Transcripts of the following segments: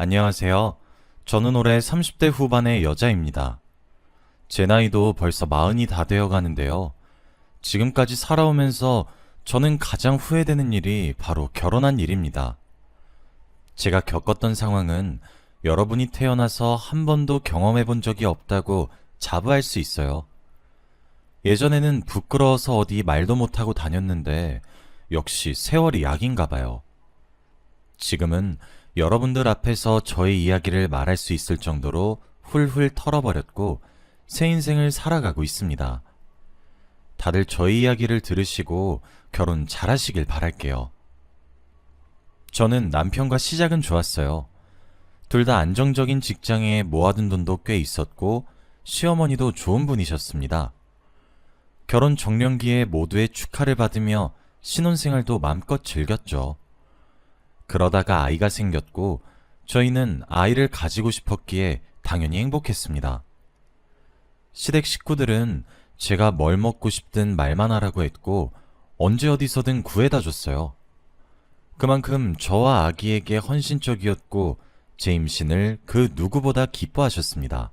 안녕하세요. 저는 올해 30대 후반의 여자입니다. 제 나이도 벌써 마흔이 다 되어 가는데요. 지금까지 살아오면서 저는 가장 후회되는 일이 바로 결혼한 일입니다. 제가 겪었던 상황은 여러분이 태어나서 한 번도 경험해 본 적이 없다고 자부할 수 있어요. 예전에는 부끄러워서 어디 말도 못하고 다녔는데 역시 세월이 약인가 봐요. 지금은 여러분들 앞에서 저의 이야기를 말할 수 있을 정도로 훌훌 털어버렸고 새 인생을 살아가고 있습니다. 다들 저희 이야기를 들으시고 결혼 잘하시길 바랄게요. 저는 남편과 시작은 좋았어요. 둘 다 안정적인 직장에 모아둔 돈도 꽤 있었고 시어머니도 좋은 분이셨습니다. 결혼 정년기에 모두의 축하를 받으며 신혼생활도 맘껏 즐겼죠. 그러다가 아이가 생겼고 저희는 아이를 가지고 싶었기에 당연히 행복했습니다. 시댁 식구들은 제가 뭘 먹고 싶든 말만 하라고 했고 언제 어디서든 구해다 줬어요. 그만큼 저와 아기에게 헌신적이었고 제 임신을 그 누구보다 기뻐하셨습니다.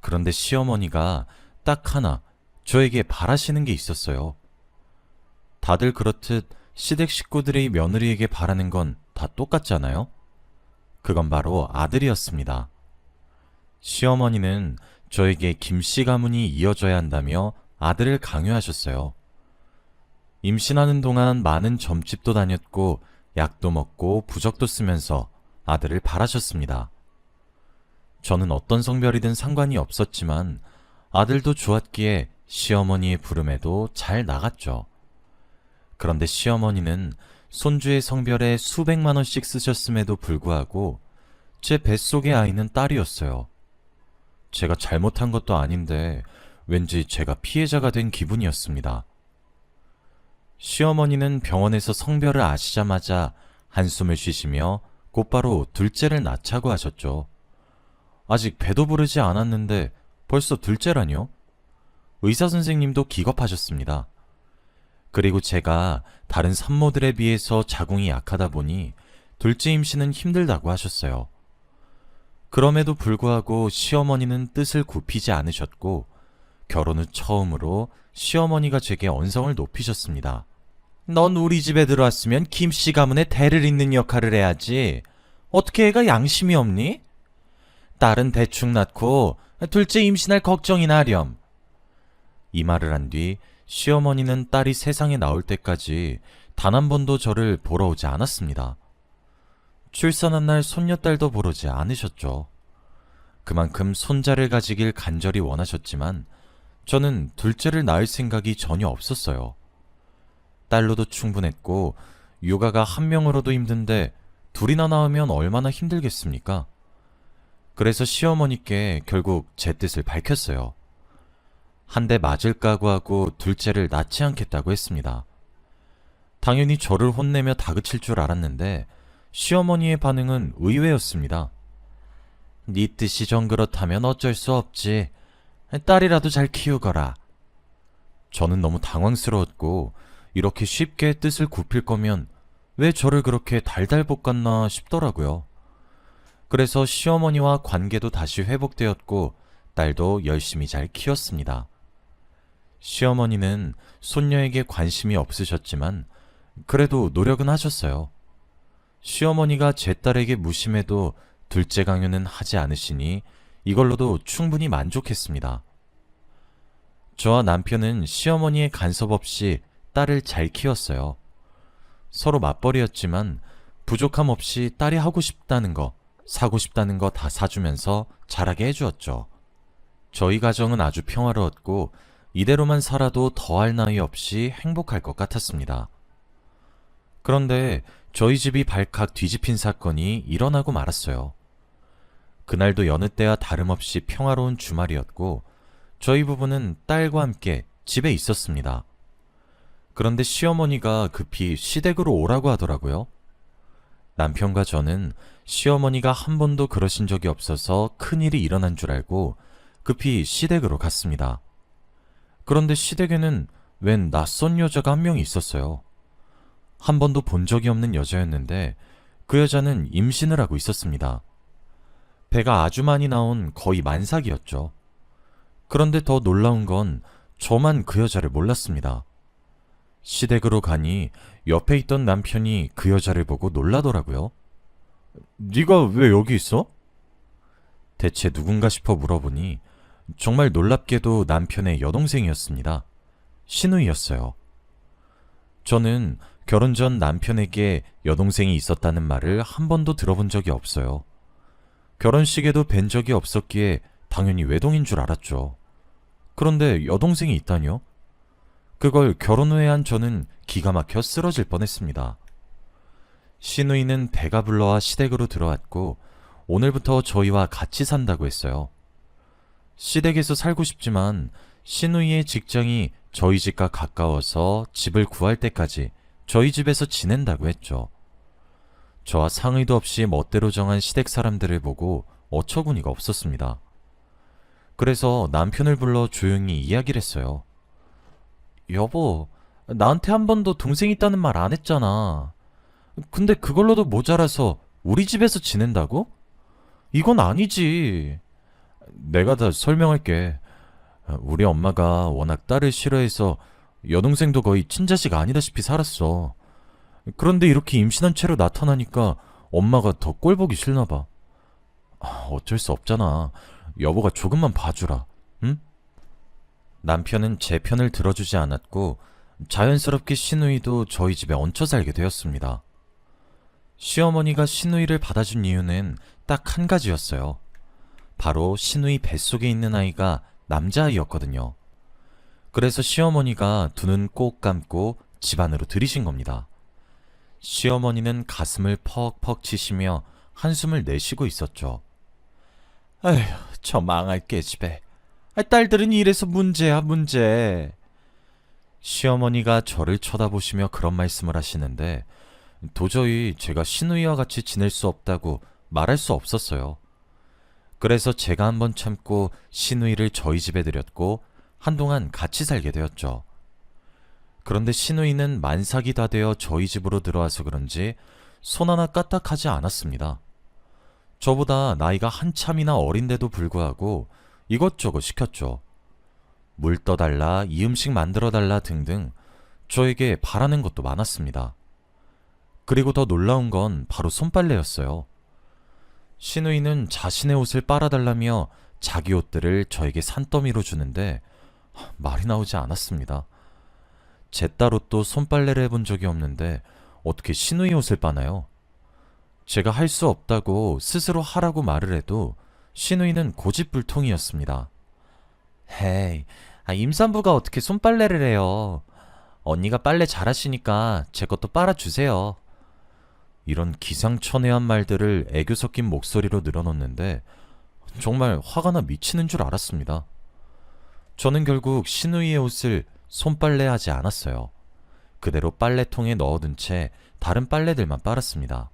그런데 시어머니가 딱 하나 저에게 바라시는 게 있었어요. 다들 그렇듯 시댁 식구들의 며느리에게 바라는 건 다 똑같잖아요? 그건 바로 아들이었습니다. 시어머니는 저에게 김씨 가문이 이어져야 한다며 아들을 강요하셨어요. 임신하는 동안 많은 점집도 다녔고 약도 먹고 부적도 쓰면서 아들을 바라셨습니다. 저는 어떤 성별이든 상관이 없었지만 아들도 좋았기에 시어머니의 부름에도 잘 나갔죠. 그런데 시어머니는 손주의 성별에 수백만 원씩 쓰셨음에도 불구하고 제 뱃속의 아이는 딸이었어요. 제가 잘못한 것도 아닌데 왠지 제가 피해자가 된 기분이었습니다. 시어머니는 병원에서 성별을 아시자마자 한숨을 쉬시며 곧바로 둘째를 낳자고 하셨죠. 아직 배도 부르지 않았는데 벌써 둘째라뇨? 의사 선생님도 기겁하셨습니다. 그리고 제가 다른 산모들에 비해서 자궁이 약하다 보니 둘째 임신은 힘들다고 하셨어요. 그럼에도 불구하고 시어머니는 뜻을 굽히지 않으셨고 결혼 후 처음으로 시어머니가 제게 언성을 높이셨습니다. 넌 우리 집에 들어왔으면 김씨 가문의 대를 잇는 역할을 해야지. 어떻게 애가 양심이 없니? 딸은 대충 낳고 둘째 임신할 걱정이나 하렴. 이 말을 한 뒤 시어머니는 딸이 세상에 나올 때까지 단 한 번도 저를 보러 오지 않았습니다. 출산한 날 손녀딸도 보러 오지 않으셨죠. 그만큼 손자를 가지길 간절히 원하셨지만 저는 둘째를 낳을 생각이 전혀 없었어요. 딸로도 충분했고 육아가 한 명으로도 힘든데 둘이나 낳으면 얼마나 힘들겠습니까? 그래서 시어머니께 결국 제 뜻을 밝혔어요. 한 대 맞을 각오하고 둘째를 낳지 않겠다고 했습니다. 당연히 저를 혼내며 다그칠 줄 알았는데 시어머니의 반응은 의외였습니다. 네 뜻이 전 그렇다면 어쩔 수 없지. 딸이라도 잘 키우거라. 저는 너무 당황스러웠고 이렇게 쉽게 뜻을 굽힐 거면 왜 저를 그렇게 달달 볶았나 싶더라고요. 그래서 시어머니와 관계도 다시 회복되었고 딸도 열심히 잘 키웠습니다. 시어머니는 손녀에게 관심이 없으셨지만 그래도 노력은 하셨어요. 시어머니가 제 딸에게 무심해도 둘째 강요는 하지 않으시니 이걸로도 충분히 만족했습니다. 저와 남편은 시어머니의 간섭 없이 딸을 잘 키웠어요. 서로 맞벌이였지만 부족함 없이 딸이 하고 싶다는 거, 사고 싶다는 거 다 사주면서 잘하게 해주었죠. 저희 가정은 아주 평화로웠고 이대로만 살아도 더할 나위 없이 행복할 것 같았습니다. 그런데 저희 집이 발칵 뒤집힌 사건이 일어나고 말았어요. 그날도 여느 때와 다름없이 평화로운 주말이었고 저희 부부는 딸과 함께 집에 있었습니다. 그런데 시어머니가 급히 시댁으로 오라고 하더라고요. 남편과 저는 시어머니가 한 번도 그러신 적이 없어서 큰일이 일어난 줄 알고 급히 시댁으로 갔습니다. 그런데 시댁에는 웬 낯선 여자가 한 명이 있었어요. 한 번도 본 적이 없는 여자였는데 그 여자는 임신을 하고 있었습니다. 배가 아주 많이 나온 거의 만삭이었죠. 그런데 더 놀라운 건 저만 그 여자를 몰랐습니다. 시댁으로 가니 옆에 있던 남편이 그 여자를 보고 놀라더라고요. 네가 왜 여기 있어? 대체 누군가 싶어 물어보니 정말 놀랍게도 남편의 여동생이었습니다. 신우이였어요. 저는 결혼 전 남편에게 여동생이 있었다는 말을 한 번도 들어본 적이 없어요. 결혼식에도 뵌 적이 없었기에 당연히 외동인 줄 알았죠. 그런데 여동생이 있다뇨? 그걸 결혼 후에 한 저는 기가 막혀 쓰러질 뻔했습니다. 신우이는 배가 불러와 시댁으로 들어왔고 오늘부터 저희와 같이 산다고 했어요. 시댁에서 살고 싶지만 신우이의 직장이 저희 집과 가까워서 집을 구할 때까지 저희 집에서 지낸다고 했죠. 저와 상의도 없이 멋대로 정한 시댁 사람들을 보고 어처구니가 없었습니다. 그래서 남편을 불러 조용히 이야기를 했어요. 여보, 나한테 한 번도 동생 있다는 말 안 했잖아. 근데 그걸로도 모자라서 우리 집에서 지낸다고? 이건 아니지. 내가 다 설명할게. 우리 엄마가 워낙 딸을 싫어해서 여동생도 거의 친자식 아니다시피 살았어. 그런데 이렇게 임신한 채로 나타나니까 엄마가 더 꼴보기 싫나 봐. 아, 어쩔 수 없잖아. 여보가 조금만 봐주라. 응? 남편은 제 편을 들어주지 않았고 자연스럽게 신우이도 저희 집에 얹혀 살게 되었습니다. 시어머니가 신우이를 받아준 이유는 딱 한 가지였어요. 바로 신우이 뱃속에 있는 아이가 남자아이였거든요. 그래서 시어머니가 두 눈 꼭 감고 집 안으로 들이신 겁니다. 시어머니는 가슴을 퍽퍽 치시며 한숨을 내쉬고 있었죠. 아휴, 저 망할 깨집애. 아, 딸들은 이래서 문제야, 문제. 시어머니가 저를 쳐다보시며 그런 말씀을 하시는데 도저히 제가 신우이와 같이 지낼 수 없다고 말할 수 없었어요. 그래서 제가 한번 참고 신우이를 저희 집에 들였고 한동안 같이 살게 되었죠. 그런데 신우이는 만삭이 다 되어 저희 집으로 들어와서 그런지 손 하나 까딱하지 않았습니다. 저보다 나이가 한참이나 어린데도 불구하고 이것저것 시켰죠. 물 떠달라, 이 음식 만들어달라 등등 저에게 바라는 것도 많았습니다. 그리고 더 놀라운 건 바로 손빨래였어요. 신우이는 자신의 옷을 빨아달라며 자기 옷들을 저에게 산더미로 주는데 하, 말이 나오지 않았습니다. 제 딸 옷도 손빨래를 해본 적이 없는데 어떻게 신우이 옷을 빠나요? 제가 할 수 없다고 스스로 하라고 말을 해도 신우이는 고집불통이었습니다. 헤이, 아, 임산부가 어떻게 손빨래를 해요? 언니가 빨래 잘하시니까 제 것도 빨아주세요. 이런 기상천외한 말들을 애교 섞인 목소리로 늘어놓는데 정말 화가 나 미치는 줄 알았습니다. 저는 결국 신우이의 옷을 손빨래하지 않았어요. 그대로 빨래통에 넣어둔 채 다른 빨래들만 빨았습니다.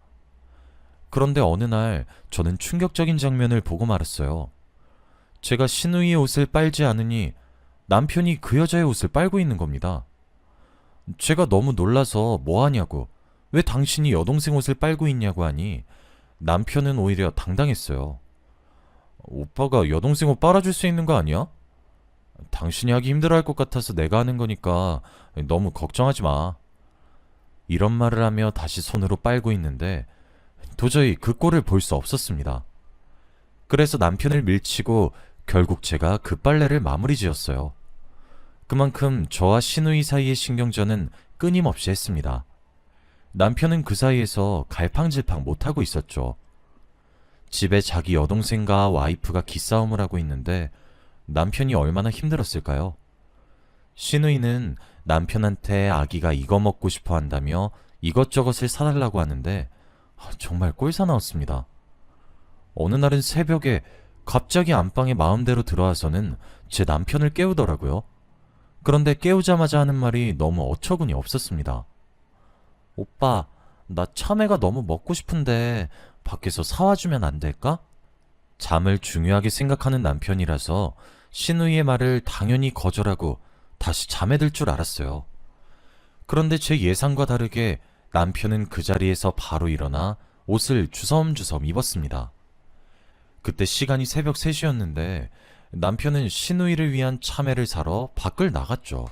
그런데 어느 날 저는 충격적인 장면을 보고 말았어요. 제가 신우이의 옷을 빨지 않으니 남편이 그 여자의 옷을 빨고 있는 겁니다. 제가 너무 놀라서 뭐 하냐고, 왜 당신이 여동생 옷을 빨고 있냐고 하니 남편은 오히려 당당했어요. 오빠가 여동생 옷 빨아줄 수 있는 거 아니야? 당신이 하기 힘들어 할 것 같아서 내가 하는 거니까 너무 걱정하지 마. 이런 말을 하며 다시 손으로 빨고 있는데 도저히 그 꼴을 볼 수 없었습니다. 그래서 남편을 밀치고 결국 제가 그 빨래를 마무리 지었어요. 그만큼 저와 신우이 사이의 신경전은 끊임없이 했습니다. 남편은 그 사이에서 갈팡질팡 못하고 있었죠. 집에 자기 여동생과 와이프가 기싸움을 하고 있는데 남편이 얼마나 힘들었을까요? 신우이는 남편한테 아기가 이거 먹고 싶어 한다며 이것저것을 사달라고 하는데 아, 정말 꼴사 나웠습니다. 어느 날은 새벽에 갑자기 안방에 마음대로 들어와서는 제 남편을 깨우더라고요. 그런데 깨우자마자 하는 말이 너무 어처구니 없었습니다. 오빠, 나 참외가 너무 먹고 싶은데 밖에서 사와주면 안 될까? 잠을 중요하게 생각하는 남편이라서 신우이의 말을 당연히 거절하고 다시 잠에 들 줄 알았어요. 그런데 제 예상과 다르게 남편은 그 자리에서 바로 일어나 옷을 주섬주섬 입었습니다. 그때 시간이 새벽 3시였는데 남편은 시누이를 위한 참외를 사러 밖을 나갔죠.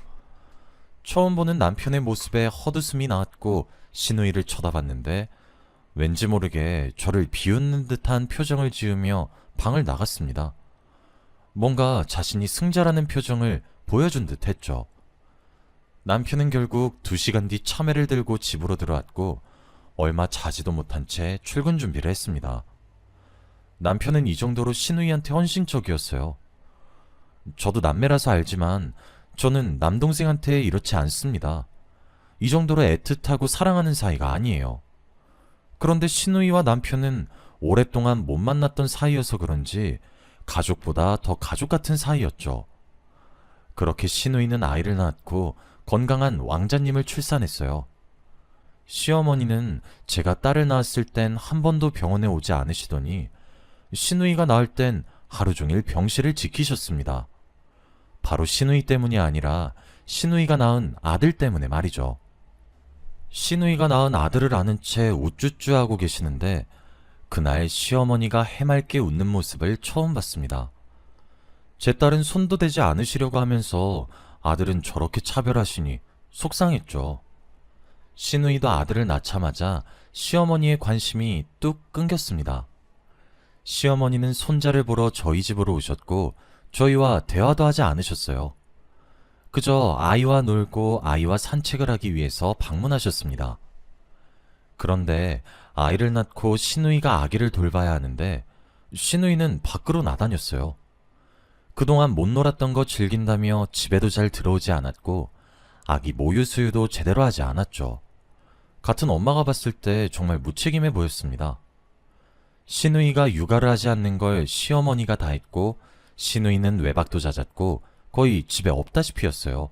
처음 보는 남편의 모습에 헛웃음이 나왔고 시누이를 쳐다봤는데 왠지 모르게 저를 비웃는 듯한 표정을 지으며 방을 나갔습니다. 뭔가 자신이 승자라는 표정을 보여준 듯 했죠. 남편은 결국 두 시간 뒤 참외를 들고 집으로 들어왔고 얼마 자지도 못한 채 출근 준비를 했습니다. 남편은 이 정도로 시누이한테 헌신적이었어요. 저도 남매라서 알지만 저는 남동생한테 이렇지 않습니다. 이 정도로 애틋하고 사랑하는 사이가 아니에요. 그런데 시누이와 남편은 오랫동안 못 만났던 사이여서 그런지 가족보다 더 가족 같은 사이였죠. 그렇게 시누이는 아이를 낳았고 건강한 왕자님을 출산했어요. 시어머니는 제가 딸을 낳았을 땐 한 번도 병원에 오지 않으시더니 시누이가 낳을 땐 하루 종일 병실을 지키셨습니다. 바로 시누이 때문이 아니라 시누이가 낳은 아들 때문에 말이죠. 시누이가 낳은 아들을 아는 채 우쭈쭈하고 계시는데 그날 시어머니가 해맑게 웃는 모습을 처음 봤습니다. 제 딸은 손도 대지 않으시려고 하면서 아들은 저렇게 차별하시니 속상했죠. 시누이도 아들을 낳자마자 시어머니의 관심이 뚝 끊겼습니다. 시어머니는 손자를 보러 저희 집으로 오셨고 저희와 대화도 하지 않으셨어요. 그저 아이와 놀고 아이와 산책을 하기 위해서 방문하셨습니다. 그런데 아이를 낳고 시누이가 아기를 돌봐야 하는데 시누이는 밖으로 나다녔어요. 그동안 못 놀았던 거 즐긴다며 집에도 잘 들어오지 않았고 아기 모유 수유도 제대로 하지 않았죠. 같은 엄마가 봤을 때 정말 무책임해 보였습니다. 시누이가 육아를 하지 않는 걸 시어머니가 다 했고 시누이는 외박도 잦았고 거의 집에 없다시피였어요.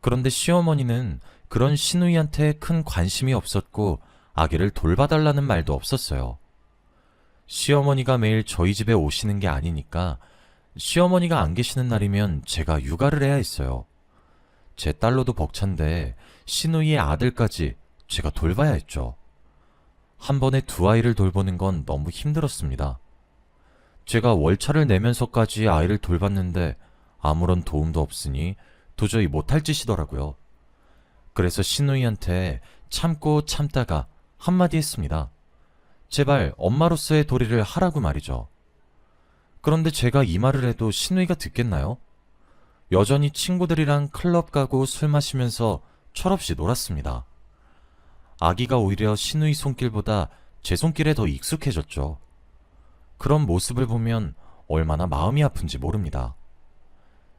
그런데 시어머니는 그런 시누이한테 큰 관심이 없었고 아기를 돌봐달라는 말도 없었어요. 시어머니가 매일 저희 집에 오시는 게 아니니까 시어머니가 안 계시는 날이면 제가 육아를 해야 했어요. 제 딸로도 벅찬데 시누이의 아들까지 제가 돌봐야 했죠. 한 번에 두 아이를 돌보는 건 너무 힘들었습니다. 제가 월차를 내면서까지 아이를 돌봤는데 아무런 도움도 없으니 도저히 못할 짓이더라고요. 그래서 시누이한테 참고 참다가 한마디 했습니다. 제발 엄마로서의 도리를 하라고 말이죠. 그런데 제가 이 말을 해도 시누이가 듣겠나요? 여전히 친구들이랑 클럽 가고 술 마시면서 철없이 놀았습니다. 아기가 오히려 시누이 손길보다 제 손길에 더 익숙해졌죠. 그런 모습을 보면 얼마나 마음이 아픈지 모릅니다.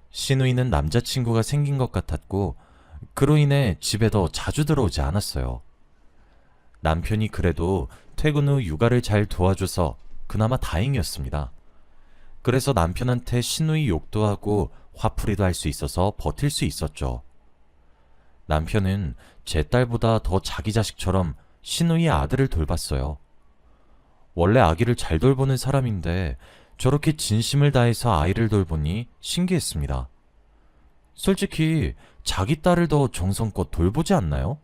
시누이는 남자친구가 생긴 것 같았고, 그로 인해 집에 더 자주 들어오지 않았어요. 남편이 그래도 퇴근 후 육아를 잘 도와줘서 그나마 다행이었습니다. 그래서 남편한테 시누이 욕도 하고 화풀이도 할 수 있어서 버틸 수 있었죠. 남편은 제 딸보다 더 자기 자식처럼 시누이의 아들을 돌봤어요. 원래 아기를 잘 돌보는 사람인데 저렇게 진심을 다해서 아이를 돌보니 신기했습니다. 솔직히 자기 딸을 더 정성껏 돌보지 않나요?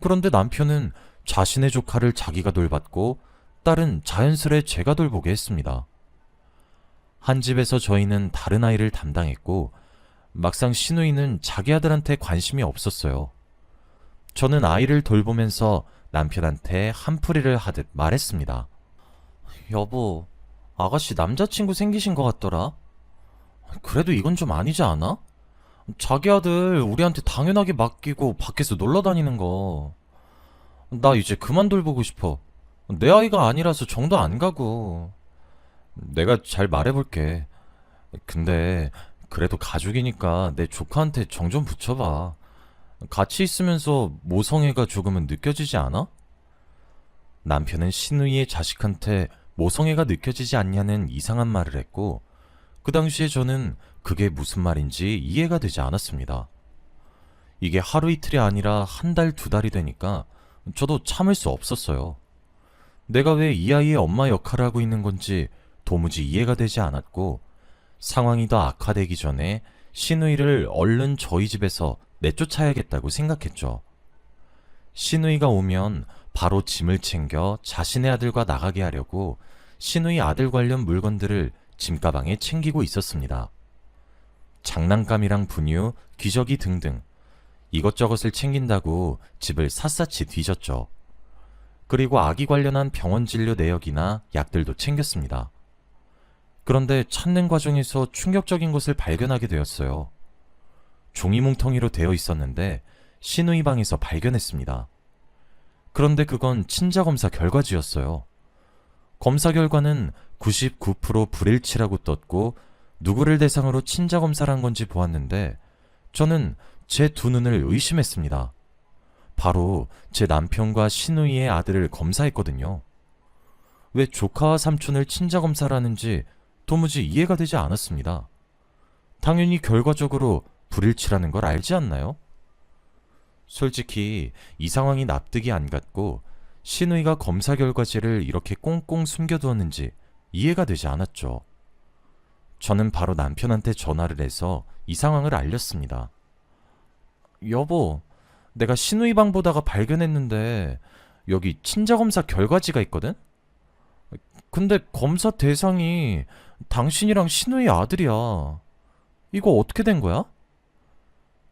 그런데 남편은 자신의 조카를 자기가 돌봤고 딸은 자연스레 제가 돌보게 했습니다. 한 집에서 저희는 다른 아이를 담당했고 막상 시누이는 자기 아들한테 관심이 없었어요. 저는 아이를 돌보면서 남편한테 한풀이를 하듯 말했습니다. 여보, 아가씨 남자친구 생기신 것 같더라. 그래도 이건 좀 아니지 않아? 자기 아들 우리한테 당연하게 맡기고 밖에서 놀러 다니는 거. 나 이제 그만 돌보고 싶어. 내 아이가 아니라서 정도 안 가고. 내가 잘 말해볼게. 근데 그래도 가족이니까 내 조카한테 정 좀 붙여봐. 같이 있으면서 모성애가 조금은 느껴지지 않아? 남편은 신우이의 자식한테 모성애가 느껴지지 않냐는 이상한 말을 했고, 그 당시에 저는 그게 무슨 말인지 이해가 되지 않았습니다. 이게 하루 이틀이 아니라 한 달, 두 달이 되니까 저도 참을 수 없었어요. 내가 왜 이 아이의 엄마 역할을 하고 있는 건지 도무지 이해가 되지 않았고, 상황이 더 악화되기 전에 신우이를 얼른 저희 집에서 내쫓아야겠다고 생각했죠. 신우이가 오면 바로 짐을 챙겨 자신의 아들과 나가게 하려고 신우이 아들 관련 물건들을 짐가방에 챙기고 있었습니다. 장난감이랑 분유, 기저귀 등등 이것저것을 챙긴다고 집을 샅샅이 뒤졌죠. 그리고 아기 관련한 병원 진료 내역이나 약들도 챙겼습니다. 그런데 찾는 과정에서 충격적인 것을 발견하게 되었어요. 종이 뭉텅이로 되어 있었는데 신우이 방에서 발견했습니다. 그런데 그건 친자 검사 결과지였어요. 검사 결과는 99% 불일치라고 떴고 누구를 대상으로 친자 검사를 한 건지 보았는데 저는 제 두 눈을 의심했습니다. 바로 제 남편과 신우이의 아들을 검사했거든요. 왜 조카와 삼촌을 친자 검사를 하는지 도무지 이해가 되지 않았습니다. 당연히 결과적으로 불일치라는 걸 알지 않나요? 솔직히 이 상황이 납득이 안 갔고 신우이가 검사 결과지를 이렇게 꽁꽁 숨겨두었는지 이해가 되지 않았죠. 저는 바로 남편한테 전화를 해서 이 상황을 알렸습니다. 여보, 내가 신우이 방 보다가 발견했는데 여기 친자 검사 결과지가 있거든? 근데 검사 대상이 당신이랑 신우이 아들이야. 이거 어떻게 된 거야?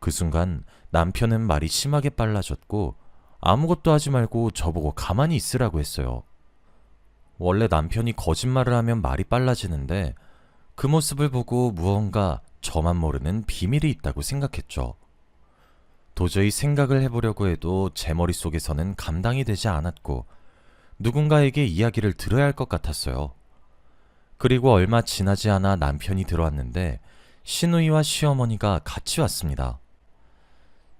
그 순간 남편은 말이 심하게 빨라졌고 아무것도 하지 말고 저보고 가만히 있으라고 했어요. 원래 남편이 거짓말을 하면 말이 빨라지는데 그 모습을 보고 무언가 저만 모르는 비밀이 있다고 생각했죠. 도저히 생각을 해보려고 해도 제 머릿속에서는 감당이 되지 않았고 누군가에게 이야기를 들어야 할 것 같았어요. 그리고 얼마 지나지 않아 남편이 들어왔는데 신우이와 시어머니가 같이 왔습니다.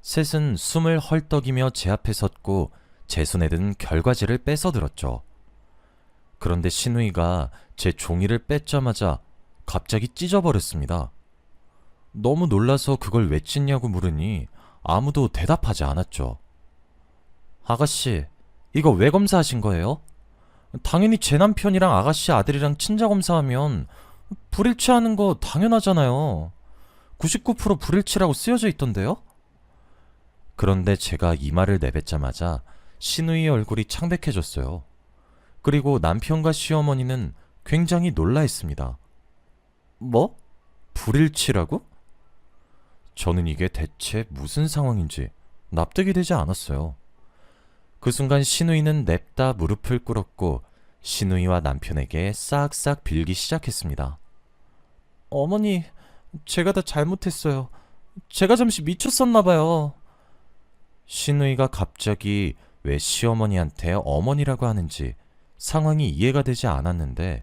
셋은 숨을 헐떡이며 제 앞에 섰고 제 손에 든 결과지를 뺏어 들었죠. 그런데 신우이가 제 종이를 뺏자마자 갑자기 찢어버렸습니다. 너무 놀라서 그걸 왜 찢냐고 물으니 아무도 대답하지 않았죠. 아가씨, 이거 왜 검사하신 거예요? 당연히 제 남편이랑 아가씨 아들이랑 친자 검사하면 불일치하는 거 당연하잖아요. 99% 불일치라고 쓰여져 있던데요? 그런데 제가 이 말을 내뱉자마자 신우이의 얼굴이 창백해졌어요. 그리고 남편과 시어머니는 굉장히 놀라했습니다. 뭐? 불일치라고? 저는 이게 대체 무슨 상황인지 납득이 되지 않았어요. 그 순간 신우이는 냅다 무릎을 꿇었고 신우이와 남편에게 싹싹 빌기 시작했습니다. 어머니, 제가 다 잘못했어요. 제가 잠시 미쳤었나봐요. 신우이가 갑자기 왜 시어머니한테 어머니라고 하는지 상황이 이해가 되지 않았는데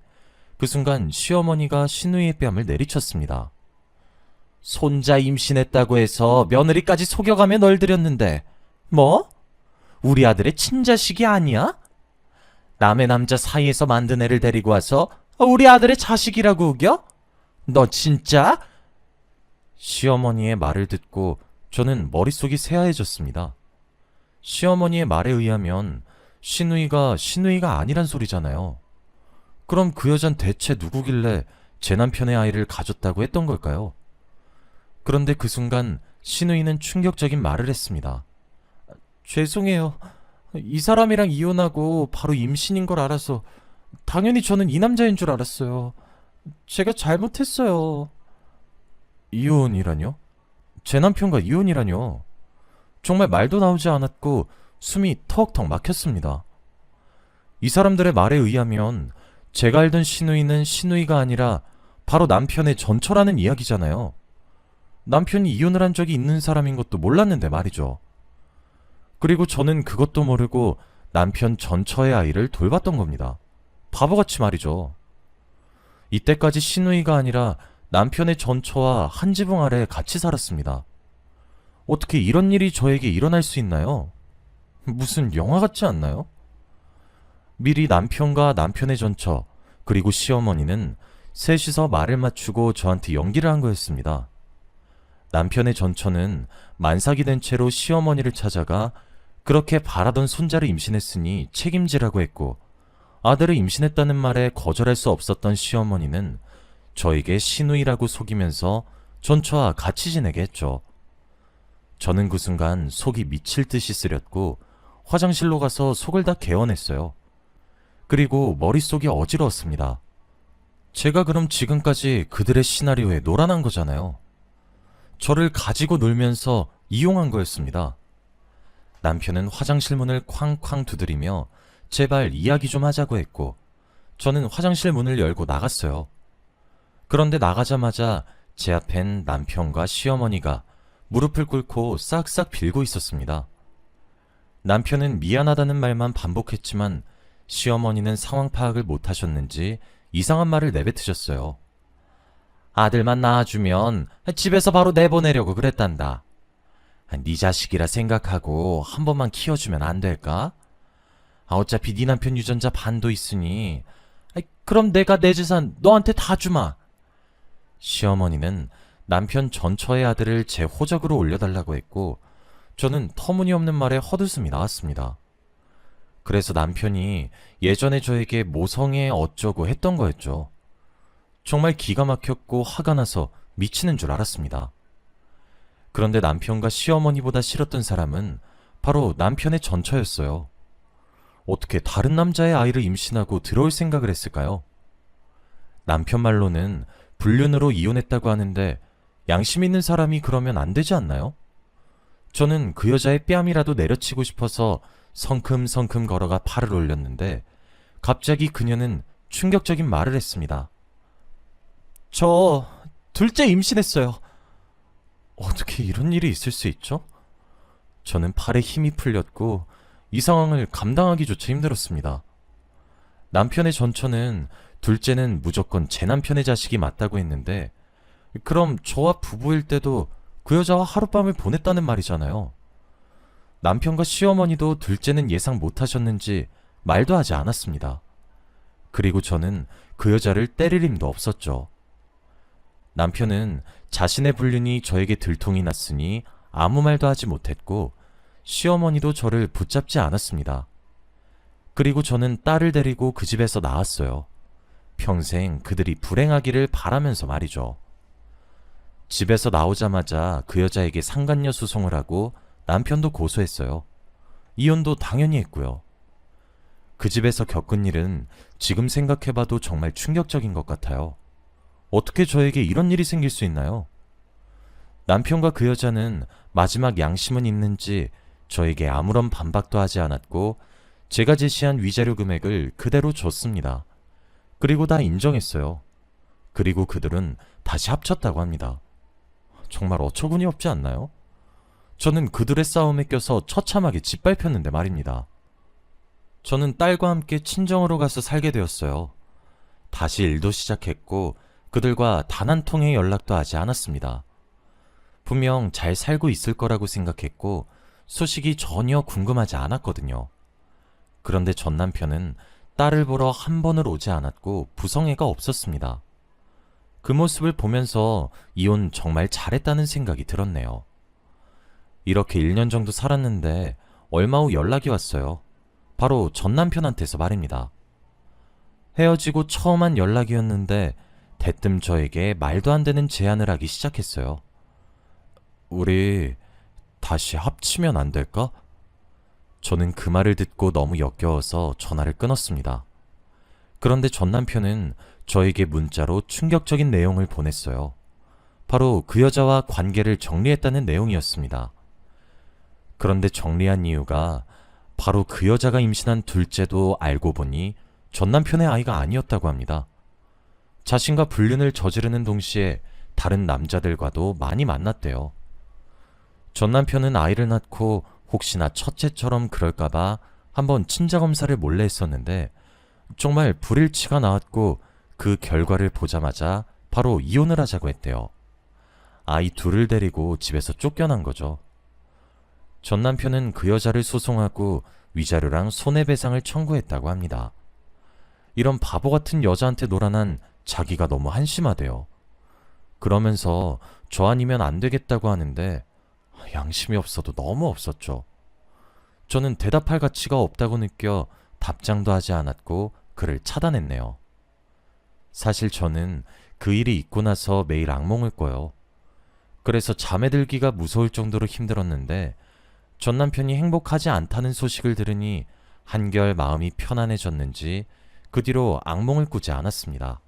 그 순간 시어머니가 신우이의 뺨을 내리쳤습니다. 손자 임신했다고 해서 며느리까지 속여가며 널 들였는데 뭐? 우리 아들의 친자식이 아니야? 남의 남자 사이에서 만든 애를 데리고 와서 우리 아들의 자식이라고 우겨? 너 진짜? 시어머니의 말을 듣고 저는 머릿속이 새하얘졌습니다. 시어머니의 말에 의하면 신우이가 신우이가 아니란 소리잖아요. 그럼 그 여잔 대체 누구길래 제 남편의 아이를 가졌다고 했던 걸까요? 그런데 그 순간 신우이는 충격적인 말을 했습니다. 죄송해요. 이 사람이랑 이혼하고 바로 임신인 걸 알아서 당연히 저는 이 남자인 줄 알았어요. 제가 잘못했어요. 이혼이라뇨? 제 남편과 이혼이라뇨? 정말 말도 나오지 않았고 숨이 턱턱 막혔습니다. 이 사람들의 말에 의하면 제가 알던 신우이는 신우이가 아니라 바로 남편의 전처라는 이야기잖아요. 남편이 이혼을 한 적이 있는 사람인 것도 몰랐는데 말이죠. 그리고 저는 그것도 모르고 남편 전처의 아이를 돌봤던 겁니다. 바보같이 말이죠. 이때까지 신우이가 아니라 남편의 전처와 한 지붕 아래 같이 살았습니다. 어떻게 이런 일이 저에게 일어날 수 있나요? 무슨 영화 같지 않나요? 미리 남편과 남편의 전처, 그리고 시어머니는 셋이서 말을 맞추고 저한테 연기를 한 거였습니다. 남편의 전처는 만삭이 된 채로 시어머니를 찾아가 그렇게 바라던 손자를 임신했으니 책임지라고 했고 아들을 임신했다는 말에 거절할 수 없었던 시어머니는 저에게 신우이라고 속이면서 전처와 같이 지내게 했죠. 저는 그 순간 속이 미칠 듯이 쓰렸고 화장실로 가서 속을 다 개어냈어요. 그리고 머릿속이 어지러웠습니다. 제가 그럼 지금까지 그들의 시나리오에 놀아난 거잖아요. 저를 가지고 놀면서 이용한 거였습니다. 남편은 화장실 문을 쾅쾅 두드리며 제발 이야기 좀 하자고 했고, 저는 화장실 문을 열고 나갔어요. 그런데 나가자마자 제 앞엔 남편과 시어머니가 무릎을 꿇고 싹싹 빌고 있었습니다. 남편은 미안하다는 말만 반복했지만 시어머니는 상황 파악을 못하셨는지 이상한 말을 내뱉으셨어요. 아들만 낳아주면 집에서 바로 내보내려고 그랬단다. 네 자식이라 생각하고 한 번만 키워주면 안 될까? 아, 어차피 네 남편 유전자 반도 있으니 그럼 내가 내 재산 너한테 다 주마. 시어머니는 남편 전처의 아들을 제 호적으로 올려달라고 했고 저는 터무니없는 말에 헛웃음이 나왔습니다. 그래서 남편이 예전에 저에게 모성애 어쩌고 했던 거였죠. 정말 기가 막혔고 화가 나서 미치는 줄 알았습니다. 그런데 남편과 시어머니보다 싫었던 사람은 바로 남편의 전처였어요. 어떻게 다른 남자의 아이를 임신하고 들어올 생각을 했을까요? 남편 말로는 불륜으로 이혼했다고 하는데 양심 있는 사람이 그러면 안 되지 않나요? 저는 그 여자의 뺨이라도 내려치고 싶어서 성큼성큼 걸어가 팔을 올렸는데 갑자기 그녀는 충격적인 말을 했습니다. 저 둘째 임신했어요. 어떻게 이런 일이 있을 수 있죠? 저는 팔에 힘이 풀렸고 이 상황을 감당하기조차 힘들었습니다. 남편의 전처는 둘째는 무조건 제 남편의 자식이 맞다고 했는데 그럼 저와 부부일 때도 그 여자와 하룻밤을 보냈다는 말이잖아요. 남편과 시어머니도 둘째는 예상 못하셨는지 말도 하지 않았습니다. 그리고 저는 그 여자를 때릴 힘도 없었죠. 남편은 자신의 불륜이 저에게 들통이 났으니 아무 말도 하지 못했고 시어머니도 저를 붙잡지 않았습니다. 그리고 저는 딸을 데리고 그 집에서 나왔어요. 평생 그들이 불행하기를 바라면서 말이죠. 집에서 나오자마자 그 여자에게 상간녀 소송을 하고 남편도 고소했어요. 이혼도 당연히 했고요. 그 집에서 겪은 일은 지금 생각해봐도 정말 충격적인 것 같아요. 어떻게 저에게 이런 일이 생길 수 있나요? 남편과 그 여자는 마지막 양심은 있는지 저에게 아무런 반박도 하지 않았고 제가 제시한 위자료 금액을 그대로 줬습니다. 그리고 다 인정했어요. 그리고 그들은 다시 합쳤다고 합니다. 정말 어처구니 없지 않나요? 저는 그들의 싸움에 껴서 처참하게 짓밟혔는데 말입니다. 저는 딸과 함께 친정으로 가서 살게 되었어요. 다시 일도 시작했고 그들과 단 한 통의 연락도 하지 않았습니다. 분명 잘 살고 있을 거라고 생각했고 소식이 전혀 궁금하지 않았거든요. 그런데 전 남편은 딸을 보러 한 번을 오지 않았고 부성애가 없었습니다. 그 모습을 보면서 이혼 정말 잘했다는 생각이 들었네요. 이렇게 1년 정도 살았는데 얼마 후 연락이 왔어요. 바로 전 남편한테서 말입니다. 헤어지고 처음 한 연락이었는데 대뜸 저에게 말도 안 되는 제안을 하기 시작했어요. 우리 다시 합치면 안 될까? 저는 그 말을 듣고 너무 역겨워서 전화를 끊었습니다. 그런데 전 남편은 저에게 문자로 충격적인 내용을 보냈어요. 바로 그 여자와 관계를 정리했다는 내용이었습니다. 그런데 정리한 이유가 바로 그 여자가 임신한 둘째도 알고 보니 전 남편의 아이가 아니었다고 합니다. 자신과 불륜을 저지르는 동시에 다른 남자들과도 많이 만났대요. 전 남편은 아이를 낳고 혹시나 첫째처럼 그럴까봐 한번 친자 검사를 몰래 했었는데 정말 불일치가 나왔고 그 결과를 보자마자 바로 이혼을 하자고 했대요. 아이 둘을 데리고 집에서 쫓겨난 거죠. 전 남편은 그 여자를 소송하고 위자료랑 손해배상을 청구했다고 합니다. 이런 바보 같은 여자한테 놀아난 자기가 너무 한심하대요. 그러면서 저 아니면 안 되겠다고 하는데 양심이 없어도 너무 없었죠. 저는 대답할 가치가 없다고 느껴 답장도 하지 않았고 그를 차단했네요. 사실 저는 그 일이 있고 나서 매일 악몽을 꿔요. 그래서 잠에 들기가 무서울 정도로 힘들었는데 전 남편이 행복하지 않다는 소식을 들으니 한결 마음이 편안해졌는지 그 뒤로 악몽을 꾸지 않았습니다.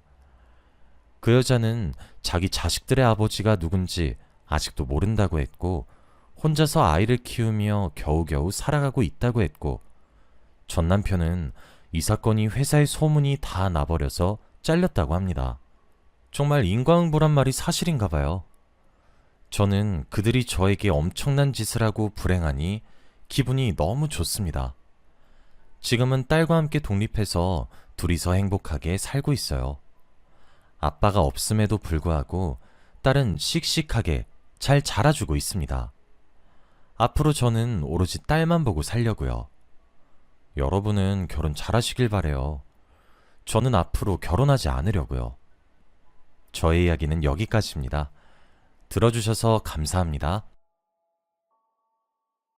그 여자는 자기 자식들의 아버지가 누군지 아직도 모른다고 했고 혼자서 아이를 키우며 겨우겨우 살아가고 있다고 했고 전 남편은 이 사건이 회사의 소문이 다 나버려서 잘렸다고 합니다. 정말 인과응보란 말이 사실인가 봐요. 저는 그들이 저에게 엄청난 짓을 하고 불행하니 기분이 너무 좋습니다. 지금은 딸과 함께 독립해서 둘이서 행복하게 살고 있어요. 아빠가 없음에도 불구하고 딸은 씩씩하게 잘 자라주고 있습니다. 앞으로 저는 오로지 딸만 보고 살려고요. 여러분은 결혼 잘하시길 바래요. 저는 앞으로 결혼하지 않으려고요. 저의 이야기는 여기까지입니다. 들어주셔서 감사합니다.